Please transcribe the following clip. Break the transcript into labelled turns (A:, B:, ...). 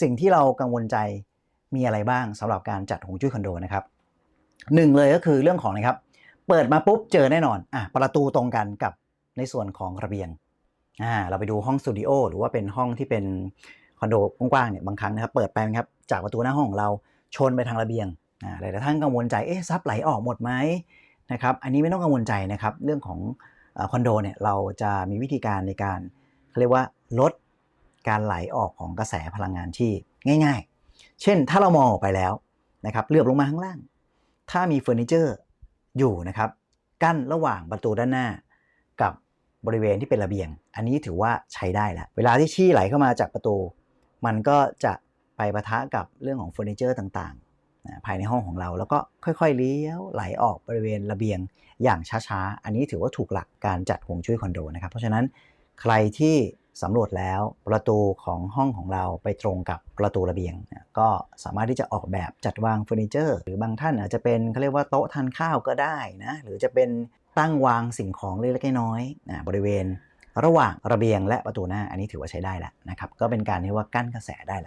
A: สิ่งที่เรากังวลใจมีอะไรบ้างสำหรับการจัดหงจุ้ยคอนโดนะครับหนึ่งเลยก็คือเรื่องของนะครับ เปิดมาปุ๊บเจอแน่นอนอะประตูตรงกันกับในส่วนของระเบียงอ่าเราไปดูห้องสตูดิโอหรือว่าเป็นห้องที่เป็นคอนโดกว้างๆเนี่ยบางครั้งนะครับเปิดไปครับจากประตูหน้าห้องของเราชนไปทางระเบียงอ่าหลายๆท่านกังวลใจเอ๊ะซับไหลออกหมดไหมนะครับอันนี้ไม่ต้องกังวลใจนะครับเรื่องของอคอนโดเนี่ยเราจะมีวิธีการในการเขาเรียกว่าลด การไหลออกของกระแสพลังงานที่ง่าย ๆ เช่นถ้าเรามองออกไปแล้วนะครับเลือบลงมาข้างล่าง ถ้ามีเฟอร์นิเจอร์อยู่นะครับกั้นระหว่างประตูด้านหน้า กับบริเวณที่เป็นระเบียง อันนี้ถือว่าใช้ได้แล้ว เวลาที่ชี่ไหลเข้ามาจากประตู มันก็จะไปปะทะกับเรื่องของเฟอร์นิเจอร์ต่างๆ ภายในห้องของเราแล้วก็ค่อยๆเลี้ยวไหลออกบริเวณระเบียงอย่างช้าๆ อันนี้ถือว่าถูกหลักการจัดฮวงจุ้ยคอนโดนะครับ เพราะฉะนั้นใครที่ สำรวจแล้วประตูของห้องของเราไปตรงกับประตูระเบียง ก็สามารถที่จะออกแบบจัดวางเฟอร์นิเจอร์ หรือบางท่านอาจจะเป็นเขาเรียกว่าโต๊ะทานข้าวก็ได้นะหรือจะเป็นตั้งวางสิ่งของเล็กๆน้อยๆบริเวณระหว่างระเบียงและประตูหน้าอันนี้ถือว่าใช้ได้แล้วนะครับก็เป็นการที่ว่ากั้นกระแสได้แล้ว